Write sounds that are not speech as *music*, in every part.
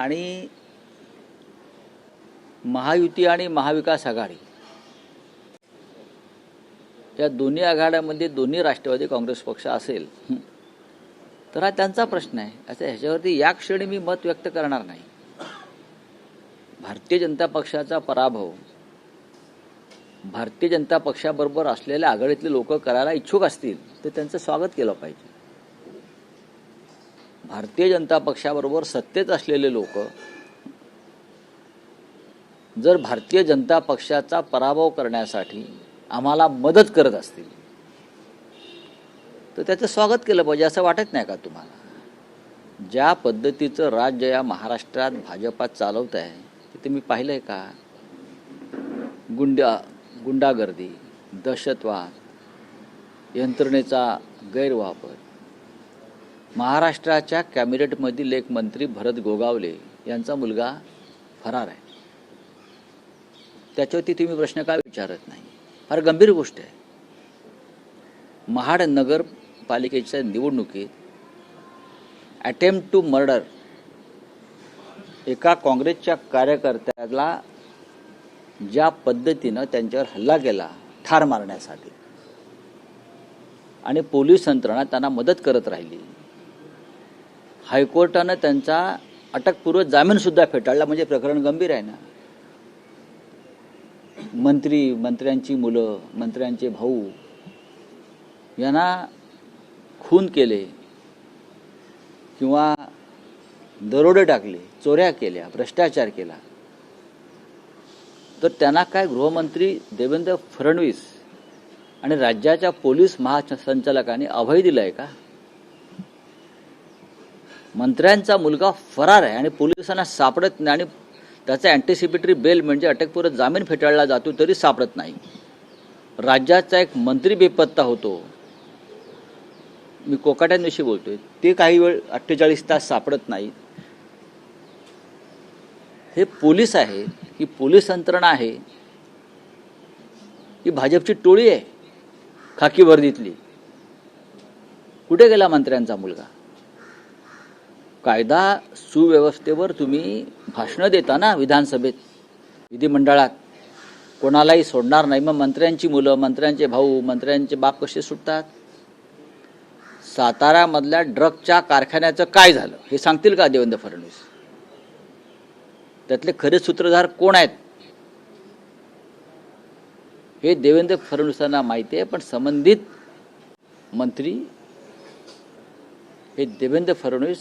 आणि महायुती आणि महाविकास आघाडी. या दोन्ही आघाड्यामध्ये दोन्ही राष्ट्रवादी काँग्रेस पक्ष असेल तर हा त्यांचा प्रश्न आहे. असं ह्याच्यावरती या क्षणी मी मत व्यक्त करणार नाही. भारतीय जनता पक्षाचा पराभव भारतीय जनता पक्षाबरोबर असलेल्या आघाडीतले लोक करायला इच्छुक असतील तर त्यांचं स्वागत केलं पाहिजे. भारतीय जनता पक्षाबरोबर सत्तेत असलेले लोक जर भारतीय जनता पक्षाचा पराभव करण्यासाठी आम्हाला मदत करत असतील तर त्याचं स्वागत केलं पाहिजे असं वाटत नाही का तुम्हाला? ज्या पद्धतीचं राज्य या महाराष्ट्रात भाजपात चालवत आहे ते मी पाहिलं आहे का? गुंडा गुंडागर्दी दहशतवाद यंत्रणेचा गैरवापर. महाराष्ट्राच्या कॅबिनेटमधील एक मंत्री भरत गोगावले यांचा मुलगा फरार आहे. त्याच्यावरती तुम्ही प्रश्न काय विचारत नाही? फार गंभीर गोष्ट आहे. महाड नगरपालिकेच्या निवडणुकीत अटेम्प्ट टू मर्डर एका काँग्रेसच्या कार्यकर्त्याला ज्या पद्धतीनं त्यांच्यावर हल्ला केला ठार मारण्यासाठी. आणि पोलीस यंत्रणा त्यांना मदत करत राहिली. हायकोर्टानं त्यांचा अटकपूर्व जामीनसुद्धा फेटाळला म्हणजे प्रकरण गंभीर आहे ना. मंत्री मंत्र्यांची मुलं मंत्र्यांचे भाऊ यांना खून केले किंवा दरोडे टाकले चोऱ्या केल्या भ्रष्टाचार केला. तर त्यांना काय गृहमंत्री देवेंद्र फडणवीस आणि राज्याच्या पोलीस महासंचालकांनी अभय दिलं आहे का? मंत्र्यांचा मुलगा फरार आहे आणि पोलिसांना सापडत नाही आणि त्याचा अँटिसिपेटरी बेल म्हणजे अटकपूर्व जामीन फेटाळला जातो तरी सापडत नाही. राज्याचा एक मंत्री बेपत्ता होतो. मी कोकाट्यांविषयी बोलतोय. ते काही वेळ अठ्ठेचाळीस तास सापडत नाहीत हे पोलीस आहे ही पोलीस यंत्रणा आहे ही भाजपची टोळी आहे खाकी वर्दीतली. कुठे गेला मंत्र्यांचा मुलगा? कायदा सुव्यवस्थेवर तुम्ही भाषणं देता ना विधानसभेत विधिमंडळात. कोणालाही सोडणार नाही. मग मंत्र्यांची मुलं मंत्र्यांचे भाऊ मंत्र्यांचे बाप कसे सुटतात? सातारामधल्या ड्रगच्या कारखान्याचं काय झालं? हे सांगतील का देवेंद्र फडणवीस? त्यातले खरे सूत्रधार कोण आहेत? हे देवेंद्र फडणवीसांना माहिती आहे पण संबंधित मंत्री हे देवेंद्र फडणवीस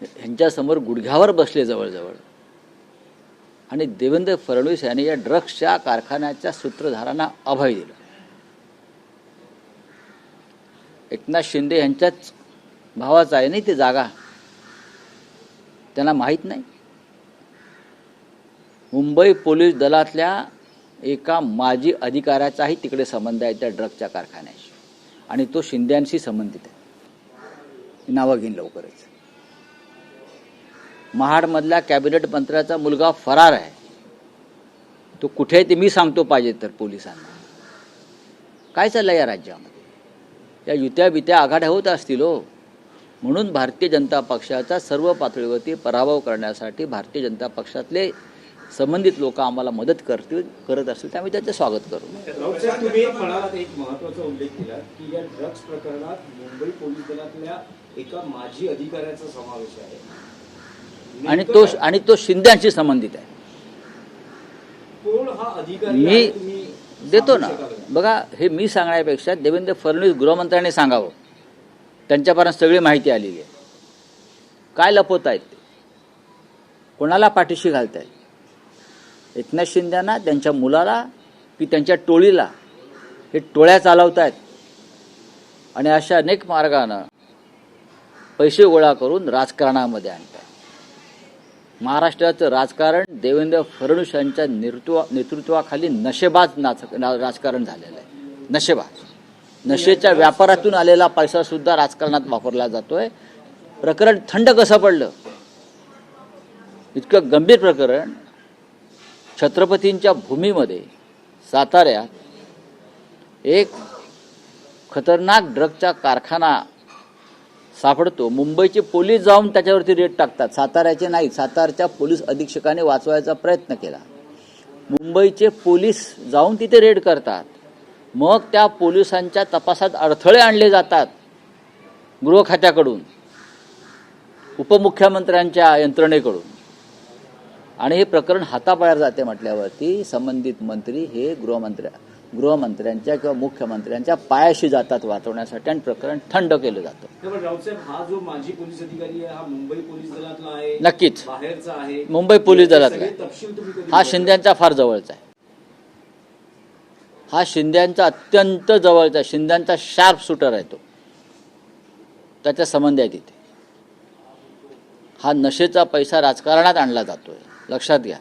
ह्यांच्यासमोर गुडघ्यावर बसले जवळजवळ. आणि देवेंद्र फडणवीस यांनी या ड्रग्सच्या कारखान्याच्या सूत्रधारांना अभय दिलं. एकनाथ शिंदे यांच्याच भावाचा आहे नाही ते जागा? त्यांना माहीत नाही. मुंबई पोलीस दलातल्या एका माजी अधिकाऱ्याचाही तिकडे संबंध आहे त्या ड्रगच्या कारखान्याशी. आणि तो शिंद्यांशी संबंधित आहे. नावं घेईन लवकरच. महाडमधल्या कॅबिनेट मंत्र्याचा मुलगा फरार आहे. तो कुठे आहे ते मी सांगतो पाहिजे तर पोलिसांना. काय चाललं या राज्यामध्ये? या युत्या बित्या आघाड्या होत असतील हो. म्हणून भारतीय जनता पक्षाचा सर्व पातळीवरती पराभव करण्यासाठी भारतीय जनता पक्षातले संबंधित लोक आम्हाला मदत करतील करत असतील त्यामुळे त्याचं स्वागत करू. तुम्ही म्हणालात एक महत्त्वाचा उल्लेख केला की या ड्रग्ज प्रकरणात मुंबई पोलीस दलातल्या एका माजी अधिकाऱ्याचा समावेश आहे. आणि तो? आणि तो शिंद्यांशी संबंधित आहे. हा मी देतो ना? बघा हे मी सांगण्यापेक्षा देवेंद्र फडणवीस गृहमंत्र्यांनी सांगावं. त्यांच्यापर्यंत सगळी माहिती आलेली आहे. काय लपवत आहेत ते? कोणाला पाठीशी घालतायत? एकनाथ शिंद्यांना त्यांच्या मुलाला की त्यांच्या टोळीला? हे टोळ्या चालवत आहेत आणि अशा अनेक मार्गानं पैसे गोळा करून राजकारणामध्ये आणतात महाराष्ट्राचं राजकारण देवेंद्र फडणवीस यांच्या नेतृत्वा नेतृत्वाखाली नशेबाज नाच ना- राजकारण झालेलं आहे. नशेबाज. नशेच्या व्यापारातून आलेला पैसा सुद्धा राजकारणात वापरला जातोय. प्रकरण थंड कसं पडलं? इतकं गंभीर प्रकरण. छत्रपतींच्या भूमीमध्ये साताऱ्यात एक खतरनाक ड्रगचा कारखाना सापडतो. मुंबईचे पोलीस जाऊन त्याच्यावरती रेट टाकतात. साताऱ्याचे नाही सातारच्या पोलीस अधीक्षकाने वाचवायचा प्रयत्न केला. मुंबईचे पोलीस जाऊन तिथे रेड करतात. मग त्या पोलिसांच्या तपासात अडथळे आणले जातात गृह खात्याकडून उपमुख्यमंत्र्यांच्या यंत्रणेकडून. आणि हे प्रकरण हाताबाहेर जाते म्हटल्यावरती संबंधित मंत्री हे गृहमंत्र्या गृहमंत्र्यांच्या किंवा मुख्यमंत्र्यांच्या पायाशी जातात वाचवण्यासाठी आणि प्रकरण थंड केलं जातं. राऊतसाहेब हा जो माजी पोलीस अधिकारी आहे हा मुंबई पोलीस दलातला आहे नक्कीच. बाहेरचा आहे. मुंबई पोलीस दलातला हा? शिंद्यांचा फार जवळचा आहे. हा शिंद्यांचा अत्यंत जवळचा. शिंद्यांचा शार्प शूटर आहे तो. त्याच्या संबंध आहे तिथे. हा नशेचा पैसा राजकारणात आणला जातोय. लक्षात घ्या.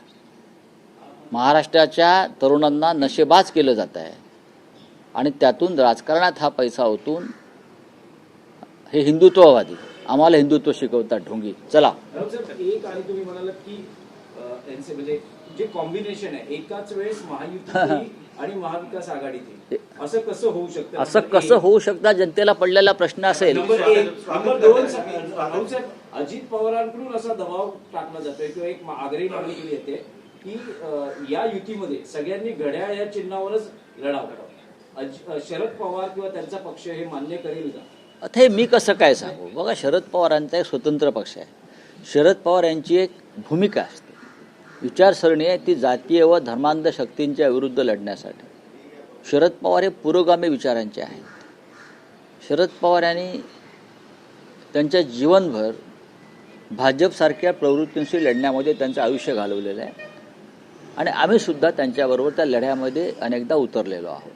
महाराष्ट्राच्या तरुणांना नशेबाज केलं जात आहे. आणि त्यातून राजकारणात हा पैसा ओतून हे हिंदुत्ववादी आम्हाला हिंदुत्व शिकवतात ढोंगी. चला. एक आणि तुम्ही म्हणालात की म्हणजे जे कॉम्बिनेशन आहे एकाच वेळेस महायुती *laughs* आणि महाविकास आघाडीतील असं कसं होऊ शकतं? असं कसं. होऊ शकतं? जनतेला पडलेला प्रश्न असेल. अजित पवारांकडून असा दबाव टाकला जातोय किंवा एक मा- आग्रही मागणी केली येते की या युतीमध्ये सगळ्यांनी घड्याळ या चिन्हावरच लढावं शरद पवार किंवा त्यांचा पक्ष हे मान्य करेल का? आता हे मी कसं काय सांगू? बघा शरद पवारांचा एक स्वतंत्र पक्ष आहे. शरद पवार यांची एक भूमिका असते. विचारसरणी आहे ती जातीय व धर्मांध शक्तींच्या विरुद्ध लढण्यासाठी. शरद पवार हे पुरोगामी विचारांचे आहेत. शरद पवार यांनी त्यांच्या जीवनभर भाजपसारख्या प्रवृत्तींशी लढण्यामध्ये त्यांचं आयुष्य घालवलेलं आहे. आणि आम्ही सुद्धा त्यांच्याबरोबर त्या लढ्यामध्ये अनेकदा उतरलेलो आहोत.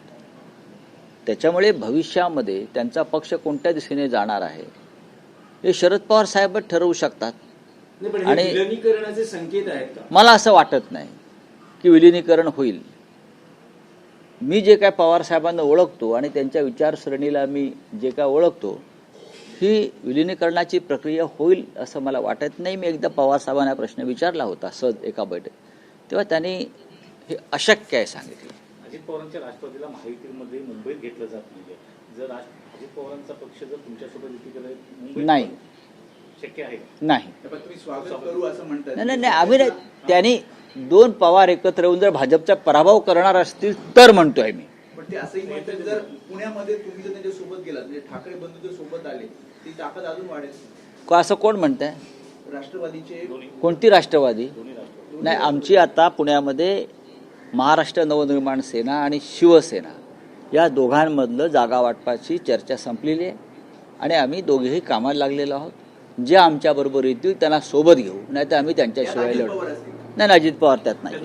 त्याच्यामुळे भविष्यामध्ये त्यांचा पक्ष कोणत्या दिशेने जाणार आहे हे शरद पवार साहेबच ठरवू शकतात. आणि- विलनीकरणाचे संकेत आहेत मला असं वाटत नाही की विलिनीकरण होईल. मी जे काय पवार साहेबांना ओळखतो आणि त्यांच्या विचारसरणीला मी जे काय ओळखतो ही विलिनीकरणाची प्रक्रिया होईल असं मला वाटत नाही. मी एकदा पवार साहेबांना प्रश्न विचारला होता सहज एका बैठक तेव्हा त्यांनी हे अशक्य आहे सांगितलं. अजित पवारांच्या राष्ट्रवादीला महायुतीमध्ये मुंबईत घेतलं जात नाहीये. जर राष्ट्र- अजित पवारांचा पक्ष जर तुमच्यासोबत युती मुंबईत नाही. शक्य आहे? नाही. पण तुम्ही स्वागत करू असं म्हणतात. नाही नाही नाही आम्ही नाही त्यांनी दोन पवार एकत्र येऊन जर भाजपचा पराभव करणार असतील तर म्हणतोय मी. पण ते असंही म्हणतात जर पुण्यामध्ये तुम्ही जर त्यांच्यासोबत गेलात म्हणजे ठाकरे बंधू जर सोबत आले ती ताकद अजून वाढेल. का असं कोण म्हणतंय? राष्ट्रवादीचे दोन्ही कोणती राष्ट्रवादी. नाही आमची आता पुण्यामध्ये महाराष्ट्र नवनिर्माण सेना आणि शिवसेना या दोघांमधलं जागा वाटपाची चर्चा संपलेली आहे. आणि आम्ही दोघेही कामाला लागलेलो आहोत. जे आमच्याबरोबर येतील त्यांना सोबत घेऊ नाही तर आम्ही त्यांच्याशिवाय लढू. नाही नाही, अजित पवार त्यात नाही.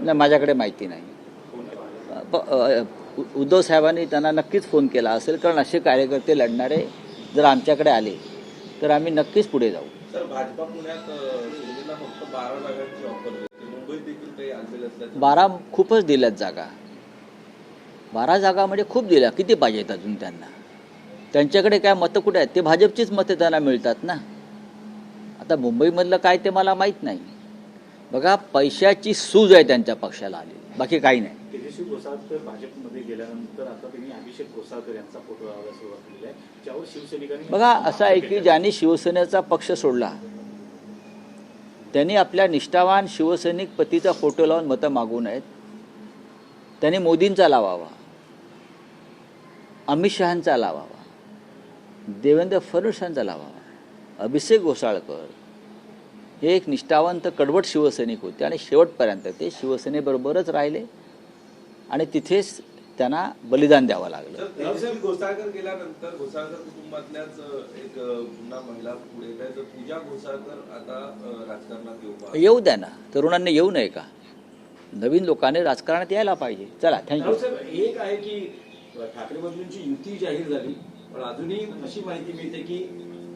नाही. माझ्याकडे माहिती नाही. उद्धव साहेबांनी त्यांना नक्कीच फोन केला असेल कारण असे कार्यकर्ते लढणारे जर आमच्याकडे आले तर आम्ही नक्कीच पुढे जाऊ. बारा खूपच दिल्यात जागा. बारा जागा म्हणजे खूप दिल्या. किती पाहिजेत अजून त्यांना? त्यांच्याकडे काय मतं कुठे आहेत? ते भाजपचीच मतं त्यांना मिळतात ना? आता मुंबईमधलं काय ते मला माहीत नाही. बघा पैशाची सूज आहे त्यांच्या पक्षाला आली बाकी काही नाही. तेजस्वी घोसाळकर भाजपमध्ये गेल्यानंतर आता त्यांनी अभिषेक घोसाळकर यांचा फोटो लावायला सुरुवात केली आहे. ज्यावर शिवसैनिकांनी बघा असं आहे की ज्यांनी शिवसेनेचा पक्ष सोडला त्यांनी आपल्या निष्ठावान शिवसैनिक पतीचा फोटो लावून मतं मागू नयेत. त्यांनी मोदींचा लावावा अमित शहांचा लावावा देवेंद्र फडणवीसांचा लावावा. अभिषेक घोसाळकर हे एक निष्ठावंत कडवट शिवसैनिक होते आणि शेवटपर्यंत ते शिवसेनेबरोबरच राहिले. आणि तिथेच त्यांना बलिदान द्यावं लागलं. घोसाळकर गेल्यानंतर घोसाळकर कुटुंबातल्याच एक पुन्हा महिला पुढे पूजा घोसाळकर आता राजकारणात येऊ द्या ना. तरुणांनी येऊ नये का? नवीन लोकांनी राजकारणात यायला पाहिजे. चला थँक्यू एक आहे की ठाकरे बंधूंची युती जाहीर झाली पण अजूनही अशी माहिती मिळते की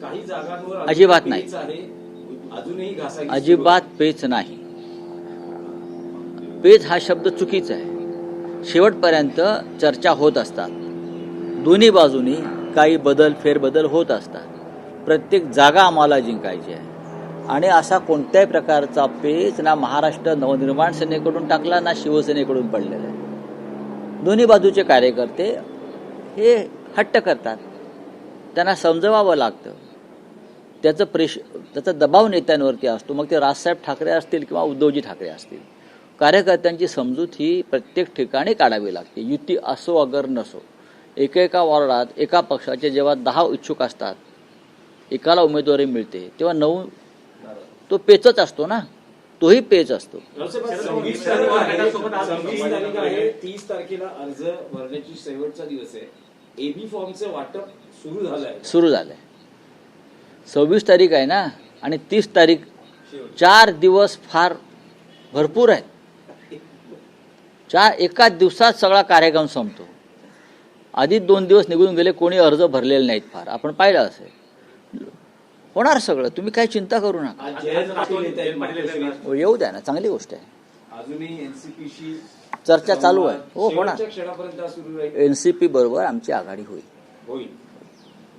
काही जागांवर अजिबात नाही. अजूनही अजिबात पेच नाही. पेच हा शब्द चुकीचा आहे. शेवटपर्यंत चर्चा होत असतात. दोन्ही बाजूनी काही बदल फेरबदल होत असतात. प्रत्येक जागा आम्हाला जिंकायची आहे. आणि असा कोणत्याही प्रकारचा पेच ना महाराष्ट्र नवनिर्माण सेनेकडून टाकला ना शिवसेनेकडून पडलेला आहे. दोन्ही बाजूचे कार्यकर्ते हे हट्ट करतात. त्यांना समजवावं लागतं. त्याचं प्रेश त्याचा दबाव नेत्यांवरती असतो. मग ते राजसाहेब ठाकरे असतील किंवा उद्धवजी ठाकरे असतील. कार्यकर्त्यांची समजूत ही प्रत्येक ठिकाणी काढावी लागते. युती असो अगर नसो एकेका वॉर्डात एका पक्षाचे जेव्हा दहा इच्छुक असतात एकाला उमेदवारी मिळते तेव्हा नऊ तो पेचच असतो ना. तोही पेच असतो. सव्वीस तीस तारखेला अर्ज भरण्याची शेवटचा दिवस आहे एबी फॉर्मचं वाटप सुरू झालंय सुरू झालंय. सव्वीस तारीख आहे ना आणि तीस तारीख चार दिवस फार भरपूर आहेत. चार एका दिवसात सगळा कार्यक्रम संपतो. आधी दोन दिवस निघून गेले कोणी अर्ज भरलेले नाहीत फार. आपण पाहिलं असेल. होणार सगळं. तुम्ही काही चिंता करू नका. हो, येऊ द्या ना. चांगली गोष्ट आहे. चर्चा चालू आहे. हो होणार. एनसीपी बरोबर आमची आघाडी होईल.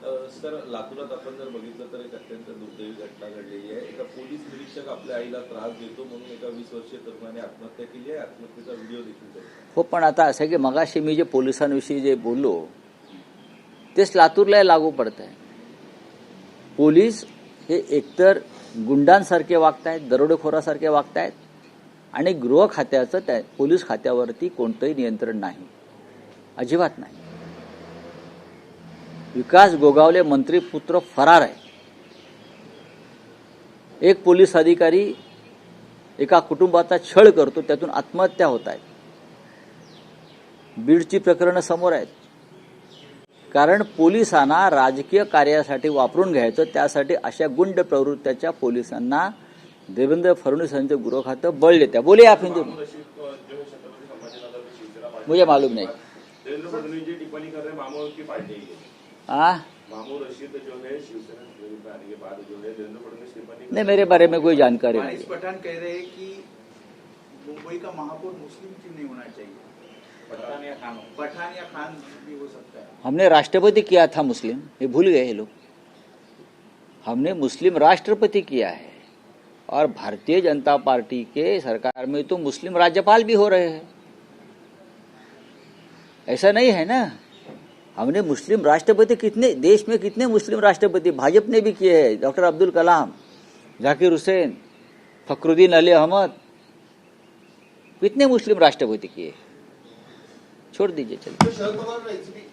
सर लातूरात आपण जर बघितलं तर एक अत्यंत दुर्दैवी घटना घडलेली आहे. एका पोलीस निरीक्षक आपल्या आईला त्रास देतो म्हणून एका वीस वर्षीय तरुणाने आत्महत्या केली आहे. आत्महत्येचा व्हिडिओ देखील हो पण आता असं आहे की मगाशी मी जे पोलिसांविषयी जे बोललो तेच लातूरला लागू पडत आहे पोलीस हे एकतर गुंडांसारखे वागतायत दरोडेखोरासारखे वागतायत आणि गृह खात्याचं त्या पोलीस खात्यावरती कोणतंही नियंत्रण नाही. अजिबात नाही. विकास गोगावले मंत्रीपुत्र फरार आहे. एक पोलीस अधिकारी एका कुटुंबाचा छळ करतो त्यातून आत्महत्या होत आहेत बीडची प्रकरणं समोर आहेत. कारण पोलिसांना राजकीय कार्यासाठी वापरून घ्यायचं त्यासाठी अशा गुंड प्रवृत्त्याच्या पोलिसांना देवेंद्र फडणवीस यांचं गृहखातं बळ देत्या बोले आप हिंदू मुझे मालूम नाही. हैं? नहीं मेरे बारे में कोई जानकारी नहीं पठान कह रहे हैं कि मुंबई का महापौर मुस्लिम क्यों नहीं होना चाहिए। पठाण या खान। पठान या खान भी हो सकता है। हमने राष्ट्रपति किया था मुस्लिम। ये भूल गए लोग। हमने मुस्लिम राष्ट्रपति किया है। और भारतीय जनता पार्टी के सरकार में तो मुस्लिम राज्यपाल भी हो रहे हैं। ऐसा नहीं है ना? हमने मुस्लिम राष्ट्रपति कितने देश में कितने मुस्लिम राष्ट्रपति भाजपा ने भी किए हैं डॉक्टर अब्दुल कलाम जाकिर हुसैन फखरुद्दीन अली अहमद कितने मुस्लिम राष्ट्रपति किए छोड़ दीजिए चलिए।